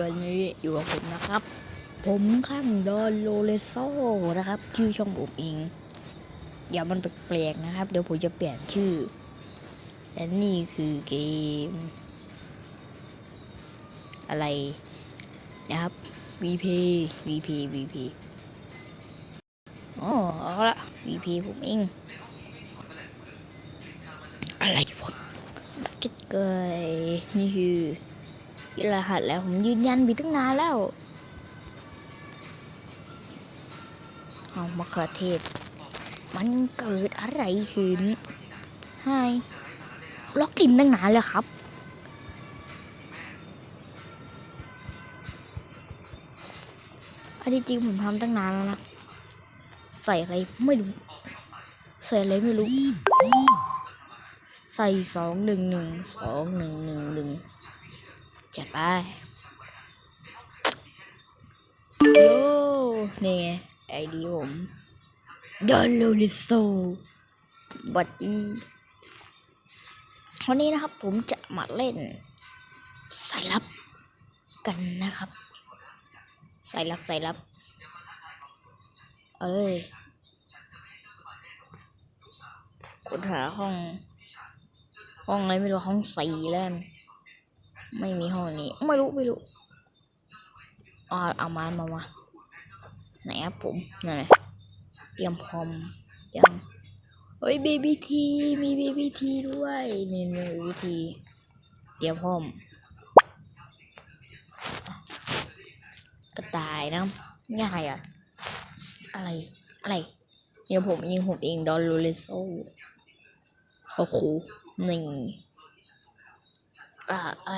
วันนี้อยู่กับผมนะครับ ผมข้างดอนโลเลโซนะครับ ชื่อช่องผมเองอย่ามันแปลกๆนะครับ เดี๋ยวผมจะเปลี่ยนชื่อ และนี่คือเกม อะไรนะครับ VP VP VP อ๋อเอาละ VP ผมเอง อะไรวะคิดเกยนี่คือ รหัสแล้วผมยืนยันไปตั้งนานแล้วเอามะเขือเทศ มันเกิดอะไรขึ้นให้ล็อกอินตั้งนานแล้วครับ อันที่จริงผมทำตั้งนานแล้วนะ ใส่อะไรไม่รู้ ใส่อะไรไม่รู้ ใส่สองหนึ่งหนึ่งสองหนึ่งหนึ่งหนึ่ง จัดไปโอ้นี่ไงไอดีผมดอนโลลิโซบัดอีวันนี้นะครับผมจะมาเล่นสายลับกันนะครับสายลับสายลับ เอาเลยกดหาห้อง ห้องอะไรไม่รู้ห้องสี่แล้ว ไม่มีห้องนี้ ไม่รู้ ไม่รู้เอาเอามามามาไหนครับผมนั่นไงเตรียมพร้อมยังเฮ้ยเบบี้ทีมีเบบี้ทีด้วยนี่นี่เบบี้ทีเตรียมพร้อมกระต่ายนะง่ายอะ อะไร อะไรยิงผมยิงผมเองดอนโลเลโซโอ้โหนี่ อะไร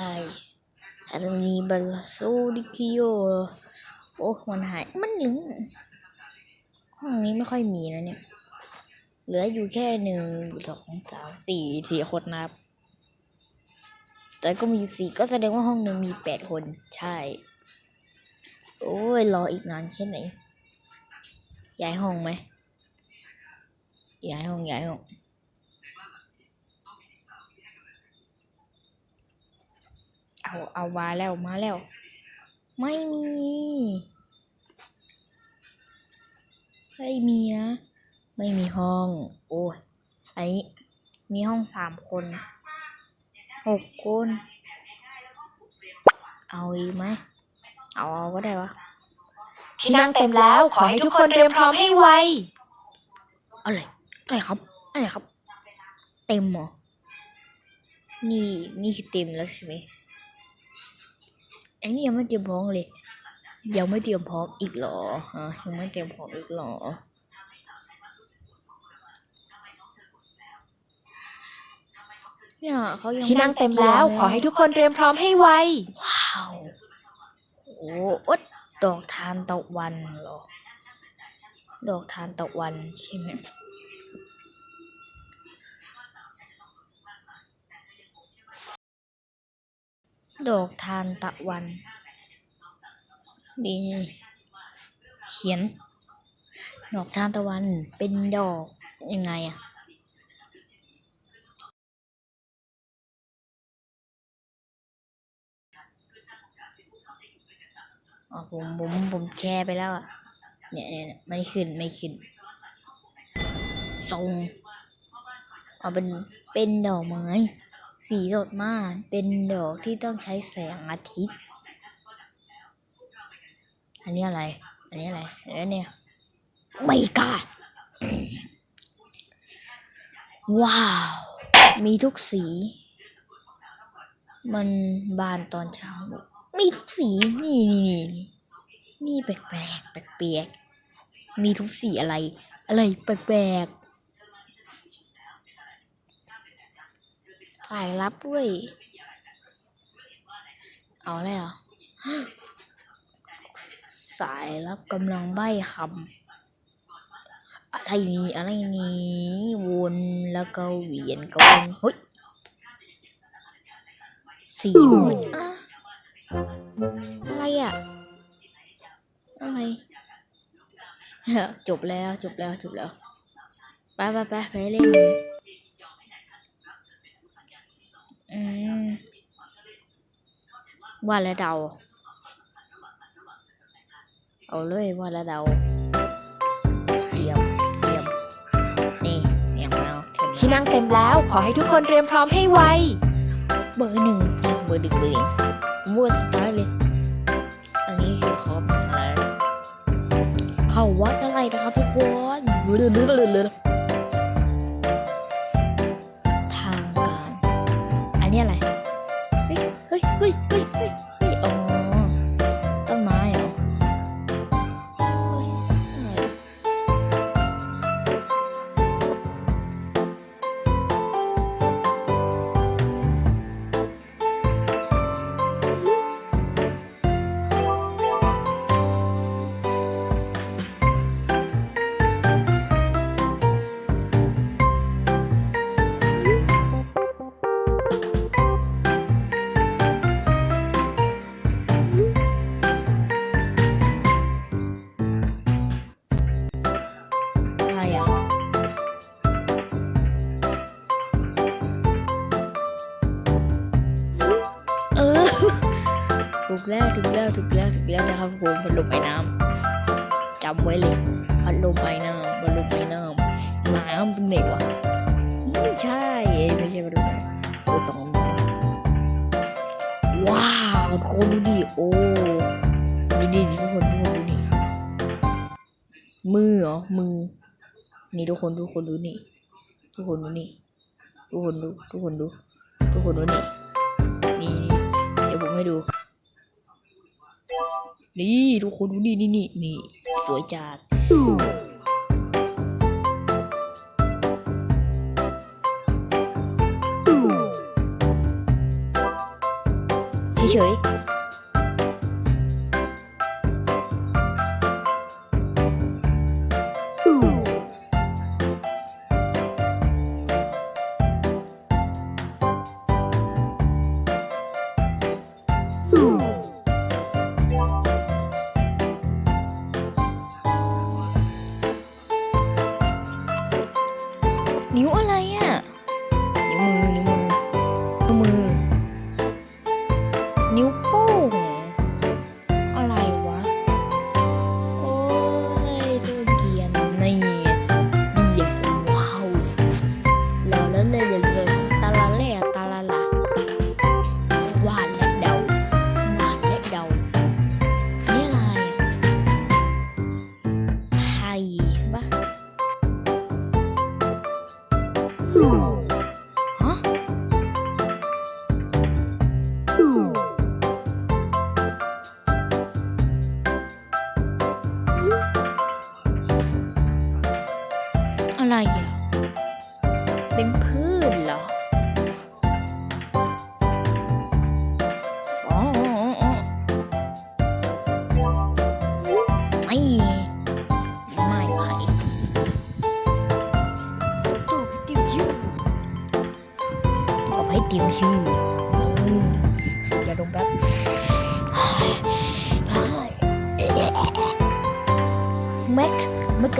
อันนี้บาลาโซดิคิโอโอ้มันหาย มันยังห้องนี้ไม่ค่อยมีนะเนี่ย เหลืออยู่แค่หนึ่งสองสามสี่สี่คนนะครับ แต่ก็มีอยู่สี่ก็แสดงว่าห้องหนึ่งมีแปดคนใช่ โอ้ย รออีกนานแค่ไหนย้ายห้องไหมย้ายห้องย้ายห้อง เอาเอามาแล้วมาแล้ว ไม่มีไม่มีนะไม่มีห้อง โอ้ยไอนี้มีห้องสามคนหกคน เอาอีกไหมเอาเอาก็ได้วะที่นั่งเต็มแล้วขอให้ทุกคนเตรียมพร้อมให้ไวอะไรอะไรครับอะไรครับ เต็มเหรอนี่นี่คือเต็มแล้วใช่ไหม ไอ้นี่ยังไม่เตรียมพร้อมเลย ยังไม่เตรียมพร้อมอีกเหรอฮะยังไม่เตรียมพร้อมอีกเหรอเนี่ยเขายังที่นั่งเต็มไตรียแล้วขอให้ทุกคนเตรียมพร้อมให้ไว ว้าว โอ้โอ๊ยดอกทานตะวันเหรอ ดอกทานตะวันใช่ไหม ดอกทานตะวัน นี่ เขียน ดอกทานตะวันเป็นดอกยังไงอะอ๋อผมผมผมแชร์ไปแล้วอะเนี่ยเนี่ยเนี่ยไม่ขึ้นไม่ขึ้นทรงเอาเป็นเป็นดอกไม้ สีสดมาก เป็นดอกที่ต้องใช้แสงอาทิตย์ อันนี้อะไร อันนี้อะไรแล้วเนี่ยไม่กล้าว้าว มีทุกสี มันบานตอนเช้า มีทุกสี นี่นี่นี่นี่แปลกแปลกแปลกแปลกมีทุกสีอะไร อะไรแปลกแปลก สายลับเว้ย เอาแล้วสายลับกำลังใบ้คำอะไรนี่อะไรนี่วนแล้วก็เวียนก็วนเฮ้ยสีหมดอะอะไรอะ อะไร จบแล้วจบแล้วจบแล้ว ไปไปไปไปเล่น อืม ว่าแล้วเดา เอาเลยว่าละเดาเตรียมเตรียมนี่เนี่ยมาเอาเถอะที่นั่งเต็มแล้วขอให้ทุกคนเตรียมพร้อมให้ไว เบอร์หนึ่งเบอร์หนึ่งเบอร์หนึ่งผมว่าสุดท้ายเลย อันนี้คือเขาเป็นอะไรเข้าวัดอะไรนะครับทุกคน ถูกแล้วถูกแล้วถูกแล้วถูกแล้วนะครับผมพัดลมไอ้น้ำจำไว้เลยพัดลมไอ้น้ำพัดลมไอ้น้ำน้ำเป็นไหนวะไม่ใช่ไม่ใช่พัดลมไอ้น้ำตัวสองว้าวทุกคนดูดิโอ้นี่ดิทุกคนทุกคนดูนี่มือเหรอมือนี่ทุกคนทุกคนดูนี่ ทุกคนดูนี่ทุกคนดูทุกคนดู ทุกคนดูนี่นี่นี่เดี๋ยวผมให้ดู นี่ทุกคนดูนี่นี่นี่นี่สวยจัดเฉยๆ แม็ก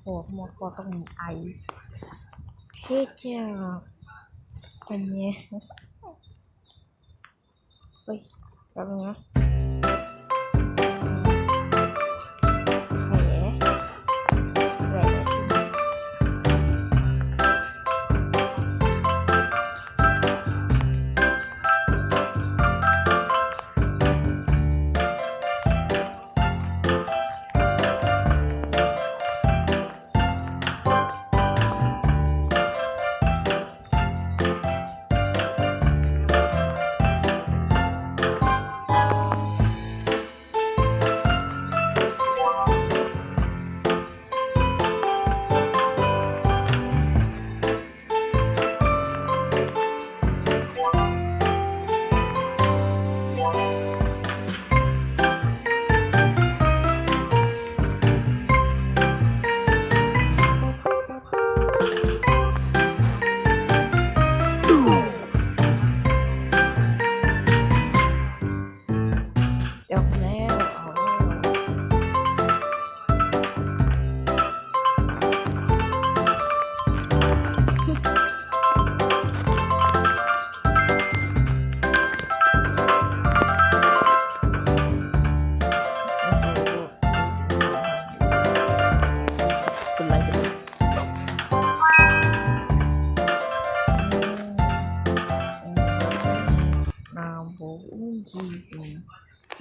คอหมดคอต้องมีไอเท่จังเป็นไงเฮ้ยแป๊บนึงนะ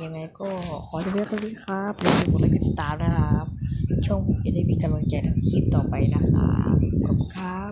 ยังไงก็ขอจะเรียกท่านี้ครับอย่าลืมกดไลค์กดติดตามนะครับ ช่องผมจะได้มีกำลังใจทำคลิปต่อไปนะครับ ขอบคุณครับ